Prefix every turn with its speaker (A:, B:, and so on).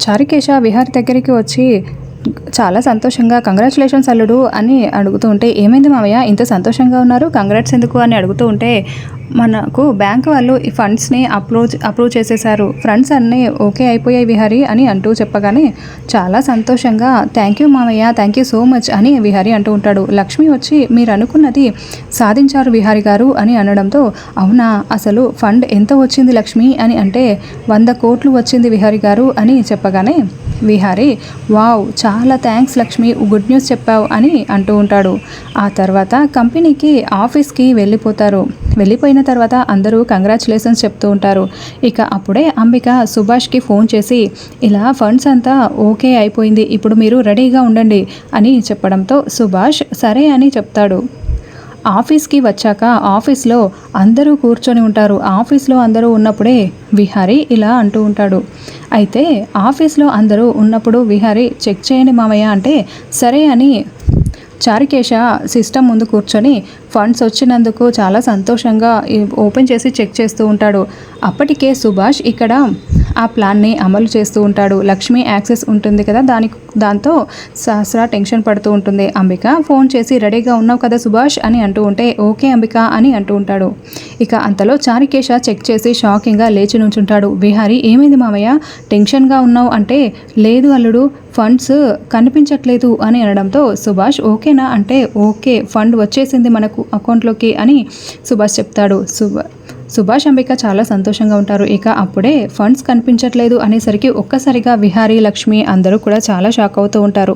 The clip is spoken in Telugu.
A: చారుకేశ విహారి దగ్గరికి వచ్చి చాలా సంతోషంగా కంగ్రాచులేషన్స్ అల్లుడు అని అడుగుతూ ఉంటే ఏమైంది మామయ్య ఇంత సంతోషంగా ఉన్నారు? కంగ్రాట్స్ ఎందుకు? అని అడుగుతూ ఉంటే మనకు బ్యాంక్ వాళ్ళు ఈ ఫండ్స్ని అప్రూవ్ అప్రూవ్ చేసేసారు ఫండ్స్ అన్నీ ఓకే అయిపోయాయి విహారీ అని అంటూ చెప్పగానే చాలా సంతోషంగా థ్యాంక్ యూ మామయ్య థ్యాంక్ యూ సో మచ్ అని విహారీ అంటూ ఉంటాడు. లక్ష్మి వచ్చి మీరు అనుకున్నది సాధించారు విహారీ గారు అని అనడంతో అవునా? అసలు ఫండ్ ఎంత వచ్చింది లక్ష్మి? అని అంటే వంద కోట్లు వచ్చింది విహారీ గారు అని చెప్పగానే విహారి వావ్ చాలా థ్యాంక్స్ లక్ష్మి గుడ్ న్యూస్ చెప్పావు అని అంటూ ఉంటాడు. ఆ తర్వాత కంపెనీకి ఆఫీస్కి వెళ్ళిపోతారు. వెళ్ళిపోయిన తర్వాత అందరూ కంగ్రాచులేషన్స్ చెప్తూ ఉంటారు. ఇక అప్పుడే అంబిక సుభాష్కి ఫోన్ చేసి ఇలా ఫండ్స్ అంతా ఓకే అయిపోయింది ఇప్పుడు మీరు రెడీగా ఉండండి అని చెప్పడంతో సుభాష్ సరే అని చెప్తాడు. ఆఫీస్కి వచ్చాక ఆఫీస్లో అందరూ కూర్చొని ఉంటారు. ఆఫీస్లో అందరూ ఉన్నప్పుడే విహారీ ఇలా అంటూ ఉంటాడు. అయితే ఆఫీస్లో అందరూ ఉన్నప్పుడు విహారీ చెక్ చేయండి మామయ్య అంటే సరే అని చారికేశ సిస్టమ్ ముందు కూర్చొని ఫండ్స్ వచ్చినందుకు చాలా సంతోషంగా ఓపెన్ చేసి చెక్ చేస్తూ ఉంటాడు. అప్పటికే సుభాష్ ఇక్కడ ఆ ప్లాన్ని అమలు చేస్తూ ఉంటాడు. లక్ష్మి యాక్సెస్ ఉంటుంది కదా దాని దాంతో సహస్ర టెన్షన్ పడుతూ ఉంటుంది. అంబిక ఫోన్ చేసి రెడీగా ఉన్నావు కదా సుభాష్ అని అంటూ ఉంటే ఓకే అంబిక అని అంటూ ఉంటాడు. ఇక అంతలో చారికేష చెక్ చేసి షాకింగ్గా లేచి నుంచుంటాడు. విహారీ ఏమైంది మామయ్య? టెన్షన్గా ఉన్నావు అంటే లేదు అల్లుడు ఫండ్స్ కనిపించట్లేదు అని అనడంతో సుభాష్ ఓకేనా? అంటే ఓకే ఫండ్ వచ్చేసింది మనకు అకౌంట్లోకి అని సుభాష్ చెప్తాడు. సుభాష్ సుభాష్ అంబిక చాలా సంతోషంగా ఉంటారు. ఇక అప్పుడే ఫండ్స్ కనిపించట్లేదు అనేసరికి ఒక్కసారిగా విహారీ లక్ష్మి అందరూ కూడా చాలా షాక్ అవుతూ ఉంటారు.